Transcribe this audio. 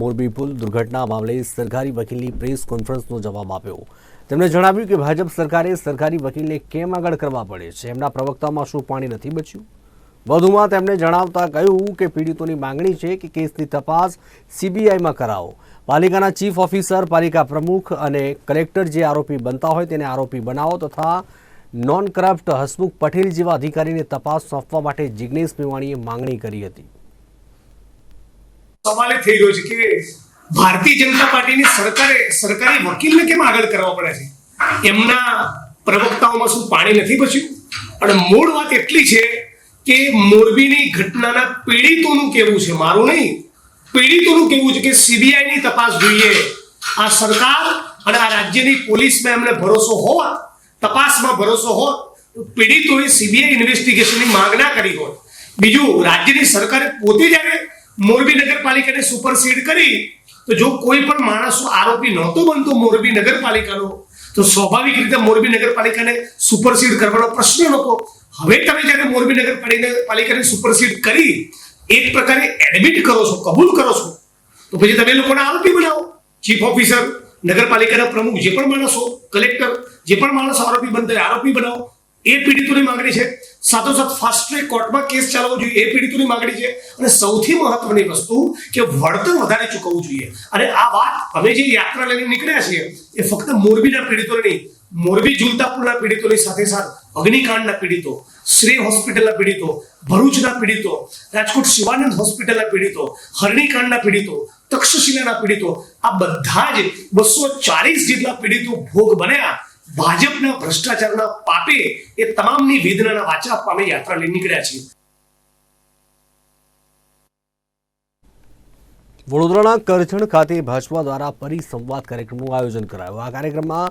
મોરબી પુલ દુર્ઘટના મામલે સરકારી વકીલની પ્રેસ કોન્ફરન્સનો જવાબ આપ્યો. તેમણે જણાવ્યું કે ભાજપ સરકારે સરકારી વકીલને કેમ આગળ કરવા પડે છે? એમના પ્રવક્તામાં શું પાણી નથી બચ્યું? વધુમાં તેમણે જણાવતા કહ્યું કે પીડિતોની માંગણી છે કે કેસની તપાસ સીબીઆઈમાં કરાવો. પાલિકાના ચીફ ઓફિસર, પાલિકા પ્રમુખ અને કલેક્ટર જે આરોપી બનતા હોય તેને આરોપી બનાવો તથા નોન કરપ્ટ હસમુખ પટેલ જેવા અધિકારીને તપાસ સોંપવા માટે જિગ્નેશ મેવાણીએ માંગણી કરી હતી. એ થઈ ગયો છે કે ભારતીય જનતા પાર્ટીની સરકારે, સરકારી વકીલને કેમ આગળ કરવા પડે છે? એમના પ્રવક્તાઓમાં શું પાણી નથી બચ્યું અને મૂળ વાત એટલી છે કે મોરબીની ઘટનાના પીડિતોનું કેવું છે? મારું નહીં. પીડિતોનું કેવું છે કે સીબીઆઈની તપાસ જોઈએ. આ સરકાર અને આ રાજ્યની પોલીસમાં એમને ભરોસો હોવા તપાસમાં ભરોસો હોત પીડિતોએ સીબીઆઈ ઇન્વેસ્ટિગેશનની માંગ ના કરી હોત. બીજું, રાજ્યની સરકારે પોતે જ્યારે મોરબી નગરપાલિકાને સુપરસીડ કરી, તો જો કોઈ પણ માણસ આરોપી નહોતો બનતો મોરબી નગરપાલિકાનો, તો સ્વાભાવિક રીતે મોરબી નગરપાલિકાને સુપરસીડ કરવાનો પ્રશ્ન નહોતો. હવે તમે જ્યારે મોરબી નગરપાલિકા પાલિકાને સુપરસીડ કરી, એક પ્રકારે એડમિટ કરો છો, કબૂલ કરો છો, તો પછી તમે લોકોને આરોપી બનાવો. ચીફ ઓફિસર નગરપાલિકાના પ્રમુખ જે પણ માણસો કલેક્ટર જે પણ માણસ આરોપી બનતા આરોપી બનાવો. એ પીડિતોની માંગણી છે. સાથોસાથ ફાસ્ટ ટ્રેક કોર્ટમાં કેસ ચાલવો જોઈએ, એ પીડિતોની માંગણી છે. અને સૌથી મહત્વની વસ્તુ કે વળતર વધારે ચૂકવવું જોઈએ. અને આ વાત અમે જે યાત્રા લઈને નીકળ્યા છીએ, એ ફક્ત મોરબીના પીડિતોને નહીં, મોરબી જુલતાપુરના પીડિતોની સાથે સાથે અગ્નિકાંડના પીડિતો શ્રેય હોસ્પિટલના પીડિતો, ભરૂચના પીડિતો, રાજકોટ શિવાનંદ હોસ્પિટલના પીડિતો, હરણીકાંડના પીડિતો, તક્ષશિલાના પીડિતો, આ બધા જ બસો ચાલીસ જેટલા પીડિતો ભોગ બન્યા. ભાજપના ભ્રષ્ટાચારના પાપે એ તમામની વેદનાના વાચા આપવા અમે યાત્રા લઈ નીકળ્યા છીએ. વડોદરાના કરજણ ખાતે ભાજપા દ્વારા પરિસંવાદ કાર્યક્રમનું આયોજન કરાયું. આ કાર્યક્રમમાં